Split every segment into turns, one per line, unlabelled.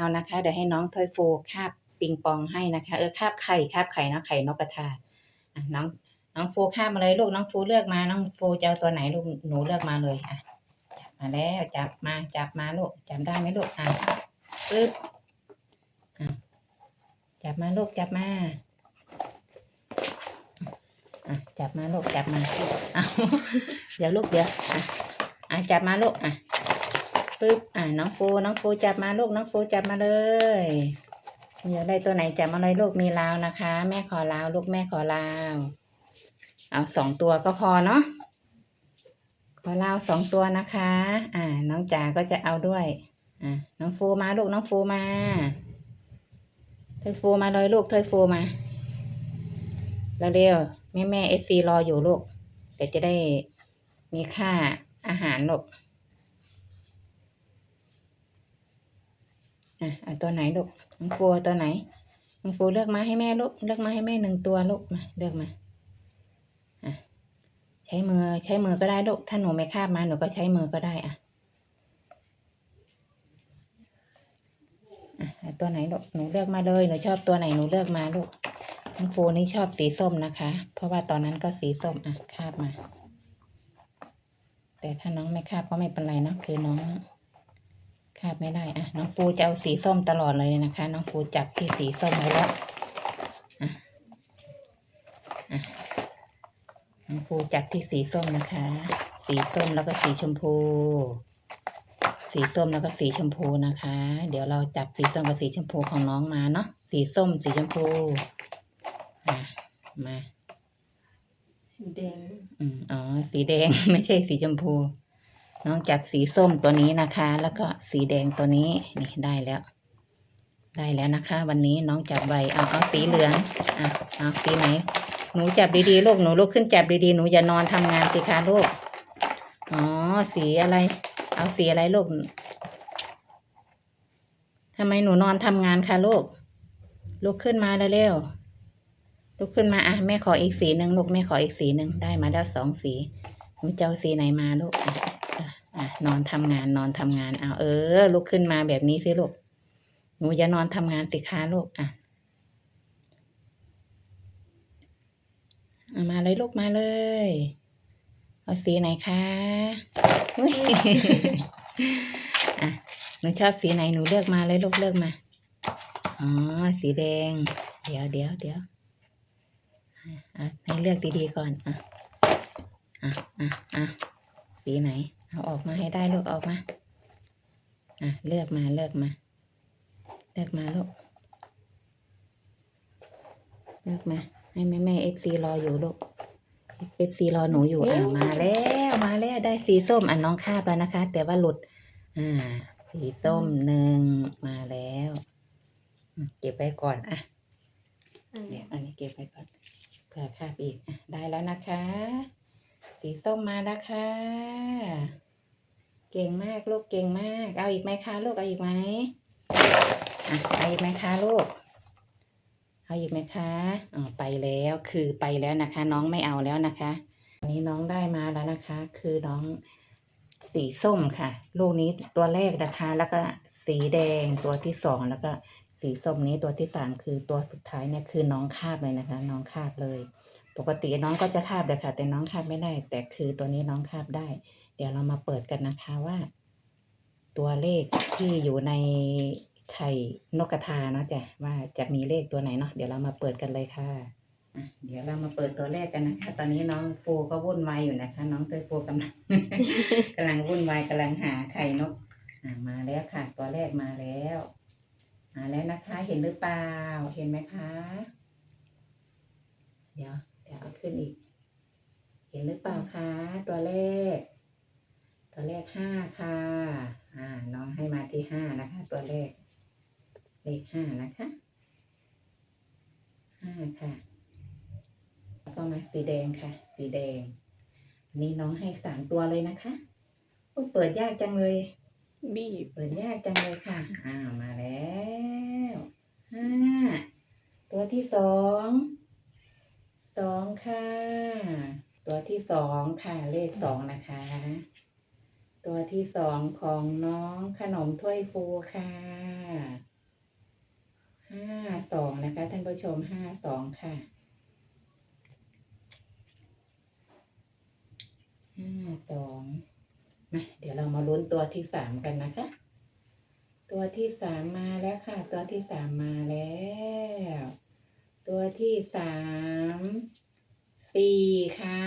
าวนะคะ เดี๋ยวให้น้องทอยโฟคาบปิงปองให้นะคะ เออคาบไข่คาบไข่เนาะไข่นกกระทาอะน้องน้องโฟคาบมาเลยลูกน้องโฟเลือกมา น้องโฟจะเอาตัวไหนลูกหนูเลือกมาเลยอะจับมาแล้วจับมาจับมาลูกจับได้ไหมลูกอะปึ๊บอะจับมาลูกจับมาอะจับมาลูกจับมาเอาเดี๋ยวลูกเดี๋ยวอะอะจับมาลูกอะ ปึ๊บอ่าน้องฟูน้องฟูจับมาลูกน้องฟูจับมาเลยอยากได้ตัวไหนจับมาเลยลูกมีลาวนะคะ แม่ขอลาวลูกแม่ขอลาว เอาสองตัวก็พอเนาะขอลาวสองตัวนะคะ อ่า น้องจ๋าก็จะเอาด้วย อ่าน้องฟูมาลูกน้องฟูมาเธอฟูมาเลยลูกเธอฟูมาเร็วๆแม่แม่เอฟซีรออยู่ลูกเดี๋ยวจะได้มีค่าอาหารลูก อะเอาตัวไหนลูกน้องฟูตัวไหนน้องฟูเลือกมาให้แม่ลูกเลือกมาให้แม่หนึ่งตัวลูกมาเลือกมาอะใช้มือใช้มือก็ได้ลูกถ้าหนูไม่คาบมาหนูก็ใช้มือก็ได้อะอะตัวไหนลูกหนูเลือกมาเลยหนูชอบตัวไหนหนูเลือกมาลูกน้องฟูนี่ชอบสีส้มนะคะ เพราะว่าตอนนั้นก็สีส้มอะคาบมา แต่ถ้าน้องไม่คาบก็ไม่เป็นไรนะคือน้อง คาบไม่ได้อะน้องปูจะเอาสีส้มตลอดเลยนะคะ น้องปูจับที่สีส้มไว้แล้วอะอะน้องปูจับที่สีส้มนะคะ สีส้มแล้วก็สีชมพู สีส้มแล้วก็สีชมพูนะคะ เดี๋ยวเราจับสีส้มกับสีชมพูของน้องมาเนาะสีส้มสีชมพูอะมา
สีแดง
อืมอ๋อ สีแดง ไม่ใช่สีชมพู น้องจับสีส้มตัวนี้นะคะ แล้วก็สีแดงตัวนี้นี่ได้แล้ว ได้แล้วนะคะ วันนี้น้องจับใบเอาเอาสีเหลืองอะเอาสีไหนหนูจับดีๆลูกหนูลุกขึ้นจับดีๆหนูอย่านอนทำงานสิคะลูกอ๋อสีอะไร เอาสีอะไรลูกทำไมหนูนอนทำงานคะลูกลุกขึ้นมาเร็วๆลุกขึ้นมาอะแม่ขออีกสีหนึ่งลูกแม่ขออีกสีหนึ่งได้มาแล้วสองสีหนูจะเอาสีไหนมาลูก นอนทำงานนอนทำงานเอาเออ ลุกขึ้นมาแบบนี้สิลูกหนูอย่านอนทำงานสิคะลูกอะมาเลยลูกมาเลยเอาสีไหนคะอะหนูชอบสีไหนหนูเลือกมาเลยลูกเลือกมาอ๋อสีแดง เดี๋ยวเดี๋ยวเดี๋ยวให้เลือกดีๆก่อนอะอะอะอะสีไหน เอาออกมาให้ได้ลูกออกมา อะ เลือกมาเลือกมา เลือกมาลูก เลือกมา ให้แม่แม่เอฟซีรออยู่ลูกเอฟซีรอหนูอยู่อ่ามาแล้วมาแล้วได้สีส้มอะน้องคาบแล้วนะคะ แต่ว่าหลุด อ่า สีส้มหนึ่งมาแล้วอืมเก็บไว้ก่อนอะ
อัน
เดี๋
เนี้
ย
ยว
อันนี้เก็บไว้ก่อนเผื่อคาบอีกอะได้แล้วนะคะ สีส้มมาแล้วค่ะ เก่งมากลูกเก่งมาก เอาอีกไหมคะลูกเอาอีกไหมอะเอาอีกไหมคะลูก เอาอีกไหมคะอ๋อไปแล้วคือไปแล้วนะคะ น้องไม่เอาแล้วนะคะอันนี้น้องได้มาแล้วนะคะ คือน้องสีส้มค่ะ ลูกนี้ตัวแรกนะคะ แล้วก็สีแดงตัวที่สองแล้วก็สีส้มนี้ตัวที่สามคือตัวสุดท้ายเนี่ยคือน้องคาบเลยนะคะ น้องคาบเลย ปกติน้องก็จะคาบเลยค่ะ แต่น้องคาบไม่ได้ แต่คือตัวนี้น้องคาบได้ เดี๋ยวเรามาเปิดกันนะคะว่า ตัวเลขที่อยู่ในไข่นกกระทาเนาะจ้ะว่าจะมีเลขตัวไหนเนาะเดี๋ยวเรามาเปิดกันเลยค่ะเดี๋ยวเรามาเปิดตัวแรกกันนะคะ ตอนนี้น้องฟูก็วุ่นวายอยู่นะคะ น้องเตยฟูกำลังกำลังวุ่นวายกำลังหาไข่นกมาแล้วค่ะ ตัวแรกมาแล้ว มาแล้วนะคะ เห็นหรือเปล่า เห็นไหมคะ เดี๋ยว เดี๋ยวเอาขึ้นอีก เห็นหรือเปล่าคะ ตัวเลข ตัวเลขห้าค่ะ อ่า น้องให้มาที่ห้านะคะ ตัวเลข เลขห้านะคะห้าค่ะแล้วก็มาสีแดงค่ะ สีแดงอันนี้น้องให้สามตัวเลยนะคะโอ้ยเปิดยากจังเลย
บีบ
เปิดยากจังเลยค่ะอ้าวมาแล้วห้าตัวที่สอง สองค่ะ ตัวที่สองค่ะเลขสองนะคะ ตัวที่สองของน้องขนมถ้วยฟูค่ะห้าสองนะคะ ท่านผู้ชมห้าสองค่ะห้าสองมาเดี๋ยวเรามาลุ้นตัวที่สามกันนะคะ ตัวที่สามมาแล้วค่ะ ตัวที่สามมาแล้ว ตัวที่สามสี่ค่ะ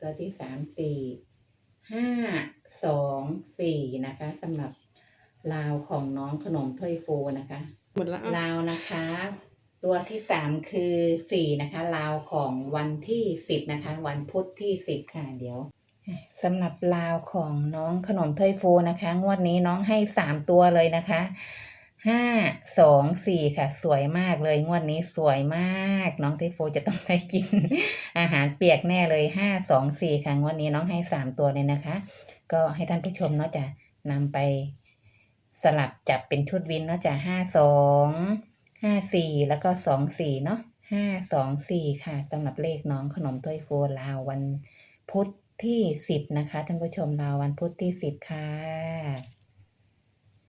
ตัวที่สามสี่ห้าสองสี่นะคะสำหรับลาวของน้องขนมถ้วยฟูนะคะ
หมดแล้วอะ
ลาวนะคะ ตัวที่สามคือสี่นะคะลาวของวันที่สิบนะคะ วันพุธที่สิบค่ะเดี๋ยวสำหรับลาวของน้องขนมถ้วยฟูนะคะ งวดนี้น้องให้สามตัวเลยนะคะ ห้าสองสี่ค่ะ สวยมากเลยงวดนี้สวยมาก น้องถ้วยฟูจะต้องได้กิน อาหารเปียกแน่เลยห้าสองสี่ค่ะงวดนี้น้องให้สามตัวเลยนะคะ ก็ให้ท่านผู้ชมเนาะจะนำไปสลับจับเป็นชุดวินเนาะจะห้าสองห้าสี่แล้วก็สองสี่เนาะห้าสองสี่ค่ะสำหรับเลขน้องขนมถ้วยโฟลาววันพุธที่สิบนะคะท่านผู้ชมลาววันพุธที่สิบค่ะ